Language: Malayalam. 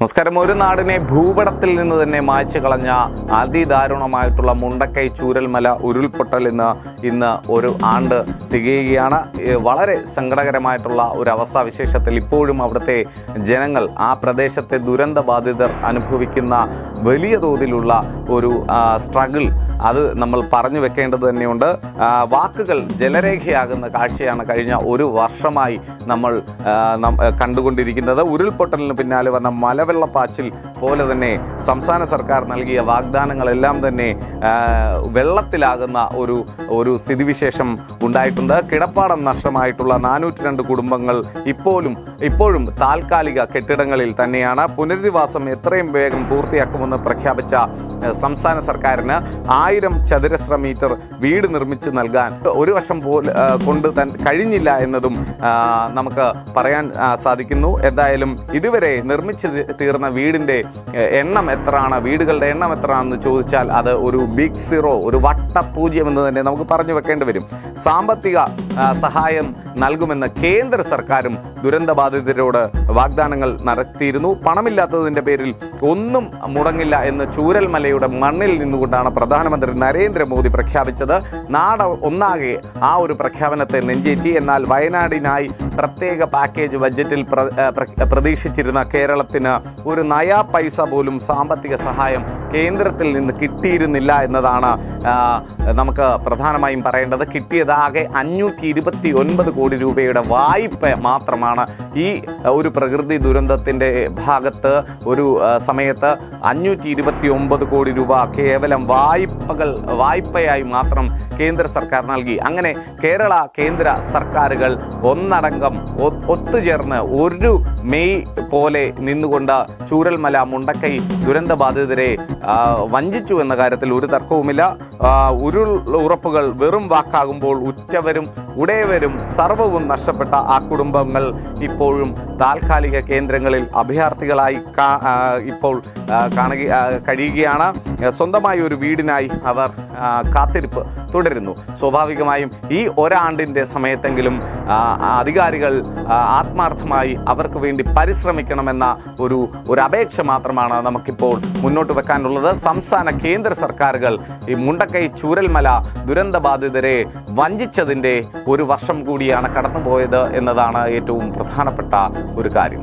നമസ്കാരം. ഒരു നാടിനെ ഭൂപടത്തിൽ നിന്ന് തന്നെ മായ്ച്ചു കളഞ്ഞ അതിദാരുണമായിട്ടുള്ള മുണ്ടക്കൈ ചൂരൽമല ഉരുൾപൊട്ടൽ ഇന്ന് ഇന്ന് ഒരു ആണ്ട് തികയുകയാണ്. വളരെ സങ്കടകരമായിട്ടുള്ള ഒരു അവസ്ഥാവിശേഷത്തിൽ ഇപ്പോഴും അവിടുത്തെ ജനങ്ങൾ ആ പ്രദേശത്തെ ദുരന്ത ബാധിതർ അനുഭവിക്കുന്ന വലിയ തോതിലുള്ള ഒരു സ്ട്രഗിൾ അത് നമ്മൾ പറഞ്ഞു വെക്കേണ്ടത് തന്നെയുണ്ട്. വാക്കുകൾ ജലരേഖയാകുന്ന കാഴ്ചയാണ് കഴിഞ്ഞ ഒരു വർഷമായി നമ്മൾ കണ്ടുകൊണ്ടിരിക്കുന്നത്. ഉരുൾപൊട്ടലിന് പിന്നാലെ വന്ന മലവെള്ളപ്പാച്ചിൽ പോലെ തന്നെ സംസ്ഥാന സർക്കാർ നൽകിയ വാഗ്ദാനങ്ങളെല്ലാം തന്നെ വെള്ളത്തിലാകുന്ന ഒരു ഒരു സ്ഥിതിവിശേഷം ഉണ്ടായിട്ടുണ്ട്. കിടപ്പാടം നഷ്ടമായിട്ടുള്ള നാനൂറ്റി രണ്ട് കുടുംബങ്ങൾ ഇപ്പോഴും ഇപ്പോഴും താൽക്കാലിക കെട്ടിടങ്ങളിൽ തന്നെയാണ്. പുനരധിവാസം എത്രയും വേഗം പൂർത്തിയാക്കുമെന്ന് പ്രഖ്യാപിച്ച സംസ്ഥാന സർക്കാരിന് ആയിരം ചതുരശ്ര മീറ്റർ വീട് നിർമ്മിച്ച് നൽകാൻ ഒരു വർഷം പോലെ കൊണ്ട് തൻ കഴിഞ്ഞില്ല എന്നതും നമുക്ക് പറയാൻ സാധിക്കുന്നു. എന്തായാലും ഇതുവരെ നിർമ്മിച്ച് തീർന്ന വീടിന്റെ എണ്ണം എത്രയാണ്? വീടുകളുടെ എണ്ണം എത്രയാണെന്ന് ചോദിച്ചാൽ അത് ഒരു ബിഗ് സീറോ ഒരു വട്ടപൂജ്യം എന്ന് തന്നെ നമുക്ക് പറഞ്ഞു വെക്കേണ്ടി വരും. സാമ്പത്തിക സഹായം നൽകുമെന്ന് കേന്ദ്ര സർക്കാരും ദുരന്തബാധിതരോട് വാഗ്ദാനങ്ങൾ നടത്തിയിരുന്നു. പണമില്ലാത്തതിന്റെ പേരിൽ ഒന്നും മുടങ്ങില്ല എന്ന് ചൂരൽമലയുടെ മണ്ണിൽ നിന്നുകൊണ്ടാണ് പ്രധാനമന്ത്രി നരേന്ദ്രമോദി പ്രഖ്യാപിച്ചത്. നാട് ഒന്നാകെ ആ ഒരു പ്രഖ്യാപനത്തെ നെഞ്ചേറ്റി. എന്നാൽ വയനാടിനായി പ്രത്യേക പാക്കേജ് ബജറ്റിൽ പ്ര- പ്രതീക്ഷിച്ചിരുന്ന കേരളത്തിന് ഒരു നയാ പൈസ പോലും സാമ്പത്തിക സഹായം കേന്ദ്രത്തിൽ നിന്ന് കിട്ടിയിരുന്നില്ല എന്നതാണ് നമുക്ക് പ്രധാനമായും പറയേണ്ടത്. കിട്ടിയതാകെ അഞ്ഞൂറ്റി ഇരുപത്തി ഒൻപത് കോടി രൂപയുടെ വായ്പ മാത്രമാണ് ഈ ഒരു പ്രകൃതി ദുരന്തത്തിന്റെ ഭാഗത്ത് ഒരു സമയത്ത് അഞ്ഞൂറ്റി ഇരുപത്തി ഒമ്പത് കോടി രൂപ കേവലം വായ്പകൾ വായ്പയായി മാത്രം കേന്ദ്ര സർക്കാർ നൽകി. അങ്ങനെ കേരള കേന്ദ്ര സർക്കാരുകൾ ഒന്നടങ്കം ഒത്തുചേർന്ന് ഒരു മെയ് പോലെ നിന്നുകൊണ്ട് ചൂരൽമല മുണ്ടക്കൈ ദുരന്ത ബാധിതരെ വഞ്ചിച്ചു എന്ന കാര്യത്തിൽ ഒരു തർക്കവുമില്ല. ഉരുൾ ഉറപ്പുകൾ വെറും വാക്കാകുമ്പോൾ ഉറ്റവരും ഉടയവരും സർവവും നഷ്ടപ്പെട്ട ആ കുടുംബങ്ങൾ ഇപ്പോഴും താൽക്കാലിക കേന്ദ്രങ്ങളിൽ അഭയാർത്ഥികളായി ഇപ്പോൾ കാണുക കഴിയുകയാണ്. സ്വന്തമായി ഒരു വീടിനായി അവർ കാത്തിരിപ്പ് തുടരുന്നു. സ്വാഭാവികമായും ഈ ഒരാണ്ടിന്റെ സമയത്തെങ്കിലും അധികാരികൾ ആത്മാർത്ഥമായി അവർക്ക് വേണ്ടി പരിശ്രമിക്കണമെന്ന ഒരു ഒരു അപേക്ഷ മാത്രമാണ് നമുക്കിപ്പോൾ മുന്നോട്ട് വെക്കാനുള്ളത്. സംസ്ഥാന കേന്ദ്ര സർക്കാരുകൾ ഈ മുണ്ടക്കൈ ചൂരൽമല ദുരന്തബാധിതരെ വഞ്ചിച്ചതിന്റെ ഒരു വർഷം കൂടിയാണ് കടന്നുപോയത് എന്നതാണ് ഏറ്റവും പ്രധാനപ്പെട്ട ഒരു കാര്യം.